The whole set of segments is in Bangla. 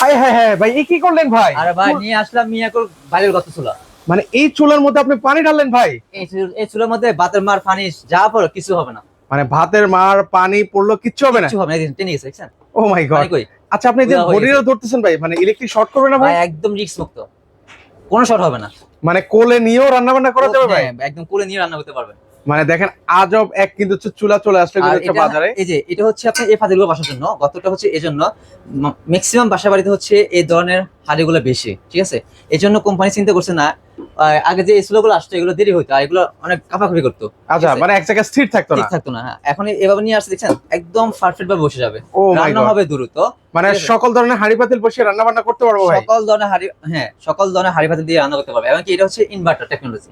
হাই হাই হাই ভাই এ কি করলেন ভাই? আরে ভাই নিয়ে আসলাম মিয়াকুর বাইরের গত চুলা। মানে এই চুলার মধ্যে আপনি পানি ঢাললেন ভাই? এই চুলার মধ্যে বাতের মার ফানিস যা পড়ো কিছু হবে না। মানে ভাতের মার পানি পড়ল কিচ্ছু হবে না? কিছু হবে না টেনে গেছে ও মাই গড আচ্ছা আপনি যে ধরতেছেন ভাই মানে ইলেকট্রিক শর্ট করবে না ভাই? একদম রিস্ক মুক্ত। কোনো শর্ট হবে না। মানে কোলে নিয়েও রান্না বান্না করা যাবে ভাই? হ্যাঁ, একদম কোলে নিয়ে রান্না করতে পারবেন। মানে দেখেন আজব এক কিন্তু চুলা চলে আসলে বাজারে। এই যে এটা হচ্ছে আপনার এই ফাদিলগুলো বাসার জন্য গতটা হচ্ছে এই জন্য। ম্যাক্সিমাম বাসা বাড়িতে হচ্ছে এই ধরনের হাড়িগুলো বেশি ঠিক আছে? এই জন্য কোম্পানি চিন্তা করছে না আগে যে স্লোগুলো আসতো এগুলো দেরি হতো আর এগুলো অনেক কাপাকাপি করতো আচ্ছা মানে এক জায়গায় স্থির থাকতো না? থাকতো না হ্যাঁ। এখন এভাবে নিয়ে আসছে দেখছেন? একদম পারফেক্ট ভাবে বসে যাবে। ও রান্না হবে দ্রুত মানে সকল ধরনের হাঁড়ি পাতিল বসিয়ে রান্না বান্না করতে পারব ভাই? সকল ধরনের হাড়ি হ্যাঁ সকল ধরনের হাড়ি পাতিল দিয়ে রান্না করতে পারবে এমনকি এটা হচ্ছে ইনভার্টার টেকনোলজি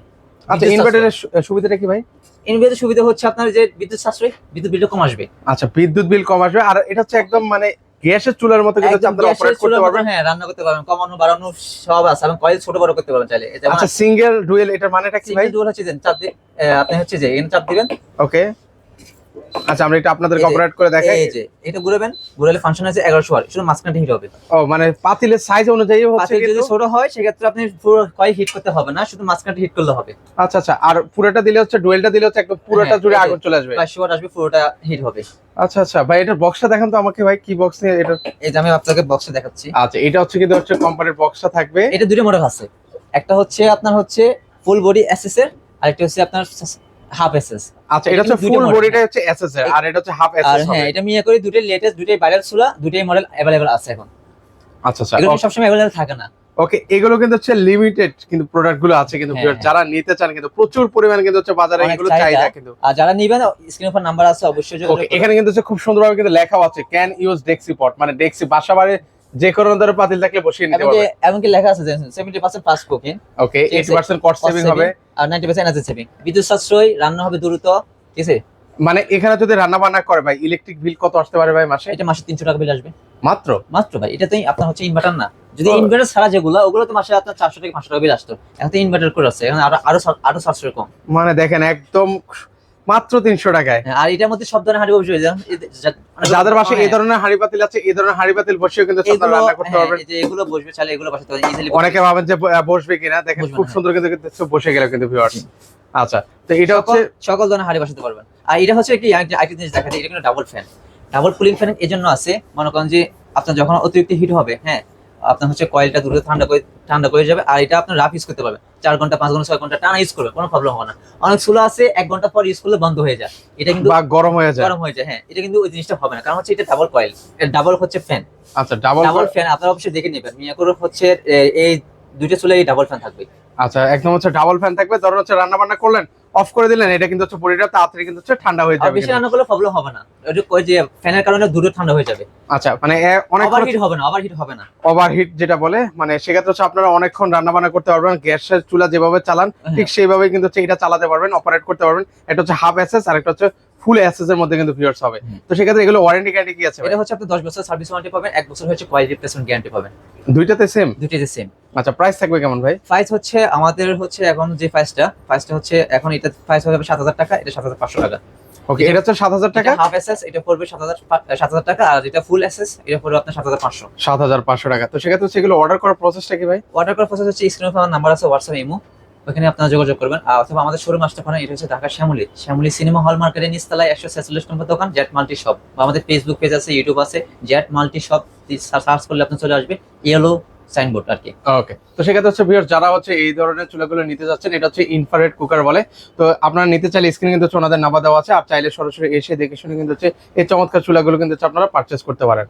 আচ্ছা ইনভার্টারের সুবিধাটা কি ভাই? ইনভার্টারের সুবিধা হচ্ছে আপনার যে বিদ্যুৎ সাশ্রয় বিদ্যুৎ বিল কম আসবে। আচ্ছা বিদ্যুৎ বিল কম আসবে। আর এটা হচ্ছে একদম মানে গ্যাসের চুলার মতো কিন্তু আপনারা অপারেট করতে পারবেন। হ্যাঁ রান্না করতে পারবেন। কমানো বাড়ানো সব আছে। এবং কয়েল ছোট বড় করতে পারবেন চাইলে। আচ্ছা সিঙ্গেল ডুয়েল এটার মানেটা কি ভাই? ডুয়েল ডুয়াল হচ্ছে দেন চাপ দিয়ে আপনি হচ্ছে যে এন চাপ দিবেন। ওকে আচ্ছা আমরা এটা আপনাদের অপারেট করে দেখাই। এই যে এটা ঘুরাবেন ঘুরালে ফাংশন আছে এগারোশো ওয়াট শুধু মাঝখানটা হিট হবে। ও মানে পাতিলের সাইজ অনুযায়ী হচ্ছে যদি ছোট হয় সেক্ষেত্রে আপনি পুরো কয়েল হিট করতে হবে না শুধু হিট করলে হবে। আচ্ছা আচ্ছা আর পুরোটা দিলে হচ্ছে ডুয়েলটা দিলে হচ্ছে একদম পুরোটা হ্যাঁ, জুড়ে আগুন চলে আসবে। বাইশশো ওয়াট আসবে পুরোটা হিট হবে। আচ্ছা আচ্ছা ভাই এটার বক্সটা দেখান তো আমাকে ভাই কি বক্স নিয়ে এটা। এই যে আমি আপনাকে বক্সে দেখাচ্ছি। আচ্ছা এটা হচ্ছে কিন্তু হচ্ছে কোম্পানির বক্সটা থাকবে। এটা দুটো মডেল আছে। একটা হচ্ছে আপনার হচ্ছে ফুল বডি এসএস এর আর একটা হচ্ছে আপনার হাফ এসএস আচ্ছা এটা হচ্ছে ফুল বডিটা হচ্ছে এসএস এর আর এটা হচ্ছে হাফ এসএস হ্যাঁ এটা মিয়া করে দুটোই লেটেস্ট দুটোই ভাইরাল দুটোই মডেল অ্যাভেলেবেল আছে এখন। আচ্ছা আচ্ছা এগুলো সবসময় অ্যাভেলেবেল থাকে না। ওকে এগুলো কিন্তু হচ্ছে লিমিটেড কিন্তু প্রোডাক্টগুলো আছে কিন্তু হ্যাঁ, যারা নিতে চান কিন্তু প্রচুর পরিমাণে কিন্তু হচ্ছে বাজারে এগুলো চাহিদা। কিন্তু। আর যারা নিবেন উপর নাম্বার আছে অবশ্যই ওকে এখানে কিন্তু হচ্ছে খুব সুন্দরভাবে কিন্তু লেখাও আছে ক্যান ইউজ ডেক্সি পট মানে ডেক্সি বাসা বাড়ি যে কোনো ধরনের পাতিল থাকলে বসিয়ে নিতে পারবে এমনকি লেখা আছে seventy percent fast cooking okay 80% cost saving হবে। আর নাইনটি পার্সেন্ট এনার্জি সেভিং বিদ্যুৎ সাশ্রয় রান্না হবে দ্রুত ঠিক আছে? মানে এখানে যদি রান্না বান্না করে ভাই ইলেকট্রিক বিল কত আসতে পারে ভাই মাসে? এটা মাসে তিনশো টাকা বিল আসবে। মাত্র? মাত্র ভাই এটা তো আপনার হচ্ছে ইনভার্টার না। যদি ইনভার্টার ছাড়া যেগুলো ওগুলো তো মাসে আপনার চারশো থেকে পাঁচশো টাকা বিল আসতো। এখন তো ইনভার্টার করে আসছে এখন আরও আরও আরও সাশ্রয় কম। মানে দেখেন একদম মাত্র তিনশো টাকায়। হ্যাঁ, আর এটার মধ্যে সব ধরনের হাঁড়ি বসে যাদের বাসে এই ধরনের হাড়ি পাতিল আছে এই ধরনের হাড়ি পাতিল বসেও কিন্তু রান্না করতে পারবেন। হ্যাঁ, এগুলো বসবে চাইলে এগুলো বসাতে অনেকে ভাবেন যে বসবে কিনা দেখেন খুব সুন্দর কিন্তু বসে গেল কিন্তু ভিউয়ার্স আচ্ছা তো এটা হচ্ছে সকল ধরনের হাঁড়ি বসাতে পারবেন। আর এটা হচ্ছে কি আরেকটা জিনিস দেখা যায় এটা কিন্তু double fan double cooling fan এই জন্য আছে মনে করেন যে আপনার যখন অতিরিক্ত হিট হবে হ্যাঁ আপনার হচ্ছে কয়েলটা দ্রুত ঠান্ডা করে ঠান্ডা করে যাবে আর এটা আপনার রাফ ইউজ করতে পারবেন। চার ঘণ্টা পাঁচ ঘণ্টা ছয় ঘণ্টা টানা ইউজ করবে কোনো প্রবলেম হবে না। অনেক চুলা আছে এক ঘণ্টা পর ইউজ করলে বন্ধ হয়ে যায়। এটা কিন্তু গরম হয়ে যায়। গরম হয়ে যায় হ্যাঁ। এটা কিন্তু ওই জিনিসটা হবে না কারণ হচ্ছে এটা ডাবল কয়েল ডাবল হচ্ছে ফ্যান আচ্ছা ডাবল ডাবল ফ্যান আপনারা অবশ্যই দেখে নেবেন। মিয়াকুর হচ্ছে এই দুইটা চুলে এই ডাবল ফ্যান থাকবে। আচ্ছা একদম হচ্ছে ডাবল ফ্যান থাকবে। ধরুন হচ্ছে রান্না বান্না করলেন অফ করে দিলেন এটা কিন্তু হচ্ছে বডিটা তাড়াতাড়ি কিন্তু হচ্ছে ঠান্ডা হয়ে যাবে বেশি রান্না করলে প্রবলেম হবে না। ওই যে- যে ফ্যানের কারণে দূরে ঠান্ডা হয়ে যাবে। আচ্ছা মানে অনেক ওভারহিট হবে না ওভারহিট হবে না। ওভারহিট যেটা বলে মানে সেক্ষেত্রে হচ্ছে আপনারা অনেকক্ষণ রান্না বান্না করতে পারবেন গ্যাসের চুলা যেভাবে চালান ঠিক সেইভাবে কিন্তু হচ্ছে এটা চালাতে পারবেন অপারেট করতে পারবেন। এটা হচ্ছে হাফ এসএস আর একটা হচ্ছে ফুল এসএস এর মধ্যে কিন্তু ভিউয়ার্স হবে। তো সেক্ষেত্রে এগুলো ওয়ারেন্টি গ্যারান্টি কি আছে? এটা হচ্ছে আপনি 10 বছর সার্ভিস ওয়ারেন্টি পাবেন এক বছর হচ্ছে কয়েল রিপ্লেসমেন্ট গ্যারান্টি পাবেন। দুইটাতে সেম দুইটাই সেম আচ্ছা প্রাইস থাকবে কেমন ভাই? প্রাইস হচ্ছে আমাদের হচ্ছে এখন যে প্রাইসটা প্রাইসটা হচ্ছে এখন এটা প্রাইস হবে 7000 টাকা এটা 7500 টাকা। ওকে এটা হচ্ছে সাত হাজার টাকা? টাকা হাফ এসএস এটা পড়বে 7000 7000 টাকা আর যেটা ফুল এসএস এটা পড়বে আপনার 7500 সাত হাজার পাঁচশো টাকা। তো সেক্ষেত্রে এগুলো অর্ডার করার প্রসেসটা কি ভাই? অর্ডার করার প্রসেস হচ্ছে স্ক্রিনে আমার নাম্বার আছে হোয়াটসঅ্যাপ ইমো ওখানে আপনারা যোগাযোগ করবেন। অথবা আমাদের শোরুম আসতে পারেন, এটা হচ্ছে ঢাকা শ্যামলি। শ্যামলী সিনেমা হল মার্কেটের নিচতলায় একশো ছেচল্লিশ নম্বর দোকান জ্যাট মাল্টি শপ বা আমাদের ফেসবুক পেজ আছে ইউটিউব আছে জ্যাট মাল্টি শপ সার্চ করলে আপনি চলে আসবে ইয়েলো সাইনবোর্ড আর কি। ওকে তো সেক্ষেত্রে হচ্ছে ভিউয়ার যারা হচ্ছে এই ধরনের চুলাগুলো নিতে যাচ্ছেন, এটা হচ্ছে ইনফ্রারেড কুকার বলে। তো আপনারা নিতে চাইলে স্ক্রিনে কিন্তু হচ্ছে ওনাদের নাম্বার দেওয়া আছে, আর চাইলে সরাসরি এসে দেখে শুনে কিন্তু হচ্ছে এই চমৎকার চুলাগুলো কিন্তু হচ্ছে আপনারা পারচেস করতে পারেন।